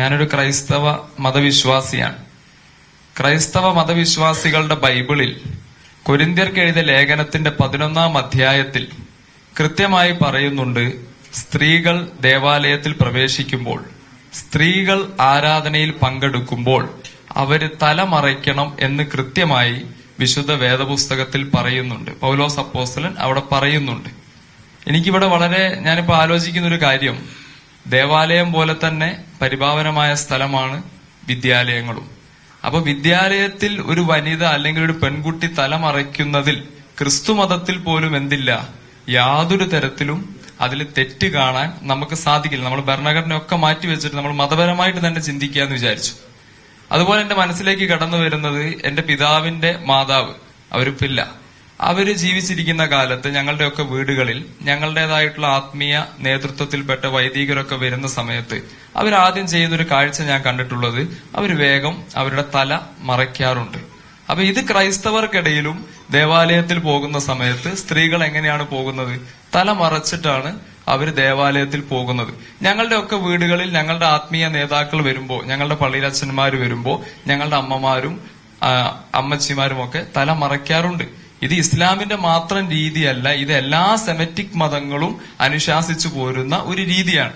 ഞാനൊരു ക്രൈസ്തവ മതവിശ്വാസിയാണ്. ക്രൈസ്തവ മതവിശ്വാസികളുടെ ബൈബിളിൽ കൊരിന്ത്യർക്ക് എഴുതിയ ലേഖനത്തിന്റെ പതിനൊന്നാം അധ്യായത്തിൽ കൃത്യമായി പറയുന്നുണ്ട് സ്ത്രീകൾ ദേവാലയത്തിൽ പ്രവേശിക്കുമ്പോൾ സ്ത്രീകൾ ആരാധനയിൽ പങ്കെടുക്കുമ്പോൾ അവർ തലമറയ്ക്കണം എന്ന് കൃത്യമായി വിശുദ്ധ വേദപുസ്തകത്തിൽ പറയുന്നുണ്ട്. പൗലോസ് അപ്പോസ്തലൻ അവിടെ പറയുന്നുണ്ട്. എനിക്കിവിടെ വളരെ ഞാനിപ്പോ ആലോചിക്കുന്ന ഒരു കാര്യം ദേവാലയം പോലെ തന്നെ പരിഭാവനമായ സ്ഥലമാണ് വിദ്യാലയങ്ങളും. അപ്പൊ വിദ്യാലയത്തിൽ ഒരു വനിത അല്ലെങ്കിൽ ഒരു പെൺകുട്ടി തലമറയ്ക്കുന്നതിൽ ക്രിസ്തു മതത്തിൽ പോലും എന്തില്ല. യാതൊരു തരത്തിലും അതിൽ തെറ്റ് കാണാൻ നമുക്ക് സാധിക്കില്ല. നമ്മൾ ഭരണഘടനയൊക്കെ മാറ്റി വെച്ചിട്ട് നമ്മൾ മതപരമായിട്ട് തന്നെ ചിന്തിക്കുക എന്ന് വിചാരിച്ചു. അതുപോലെ എന്റെ മനസ്സിലേക്ക് കടന്നു വരുന്നത് എന്റെ പിതാവിന്റെ മാതാവ് അവരിപ്പില്ല അവർ ജീവിച്ചിരിക്കുന്ന കാലത്ത് ഞങ്ങളുടെയൊക്കെ വീടുകളിൽ ഞങ്ങളുടേതായിട്ടുള്ള ആത്മീയ നേതൃത്വത്തിൽപ്പെട്ട വൈദികരൊക്കെ വരുന്ന സമയത്ത് അവരാദ്യം ചെയ്യുന്നൊരു കാഴ്ച ഞാൻ കണ്ടിട്ടുള്ളത് അവർ വേഗം അവരുടെ തല മറയ്ക്കാറുണ്ട്. അപ്പൊ ഇത് ക്രൈസ്തവർക്കിടയിലും ദേവാലയത്തിൽ പോകുന്ന സമയത്ത് സ്ത്രീകൾ എങ്ങനെയാണ് പോകുന്നത്? തല മറച്ചിട്ടാണ് അവർ ദേവാലയത്തിൽ പോകുന്നത്. ഞങ്ങളുടെയൊക്കെ വീടുകളിൽ ഞങ്ങളുടെ ആത്മീയ നേതാക്കൾ വരുമ്പോൾ ഞങ്ങളുടെ പള്ളിയിലച്ഛന്മാർ വരുമ്പോൾ ഞങ്ങളുടെ അമ്മമാരും അമ്മച്ചിമാരും ഒക്കെ തല മറയ്ക്കാറുണ്ട്. ഇത് ഇസ്ലാമിന്റെ മാത്രം രീതിയല്ല ഇത് എല്ലാ സെമറ്റിക് മതങ്ങളും അനുശാസിച്ചു പോരുന്ന ഒരു രീതിയാണ്.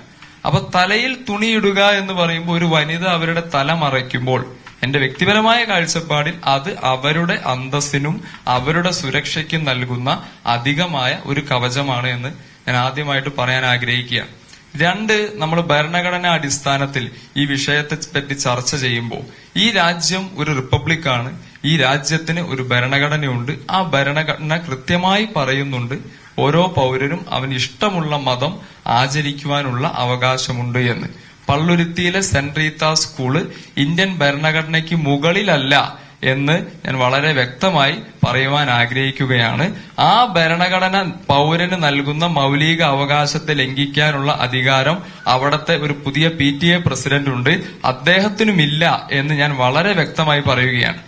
അപ്പൊ തലയിൽ തുണിയിടുക എന്ന് പറയുമ്പോൾ ഒരു വനിത അവരുടെ തല മറയ്ക്കുമ്പോൾ എന്റെ വ്യക്തിപരമായ കാഴ്ചപ്പാടിൽ അത് അവരുടെ അന്തസ്സിനും അവരുടെ സുരക്ഷയ്ക്കും നൽകുന്ന അധികമായ ഒരു കവചമാണ് എന്ന് ഞാൻ ആദ്യമായിട്ട് പറയാൻ ആഗ്രഹിക്കുകയാണ്. രണ്ട് നമ്മൾ ഭരണഘടനാ അടിസ്ഥാനത്തിൽ ഈ വിഷയത്തെ പറ്റി ചർച്ച ചെയ്യുമ്പോൾ ഈ രാജ്യം ഒരു റിപ്പബ്ലിക്കാണ് ഈ രാജ്യത്തിന് ഒരു ഭരണഘടനയുണ്ട് ആ ഭരണഘടന കൃത്യമായി പറയുന്നുണ്ട് ഓരോ പൗരനും അവൻ ഇഷ്ടമുള്ള മതം ആചരിക്കുവാനുള്ള അവകാശമുണ്ട് എന്ന്. പള്ളുരുത്തിയിലെ സെന്റ് റീത്ത സ്കൂൾ ഇന്ത്യൻ ഭരണഘടനയ്ക്ക് മുകളിലല്ല എന്ന് ഞാൻ വളരെ വ്യക്തമായി പറയുവാൻ ആഗ്രഹിക്കുകയാണ്. ആ ഭരണഘടന പൗരന് നൽകുന്ന മൗലിക അവകാശത്തെ ലംഘിക്കാനുള്ള അധികാരം അവിടത്തെ ഒരു പുതിയ പി ടി എ പ്രസിഡന്റ് ഉണ്ട്. അദ്ദേഹത്തിനുമില്ല എന്ന് ഞാൻ വളരെ വ്യക്തമായി പറയുകയാണ്.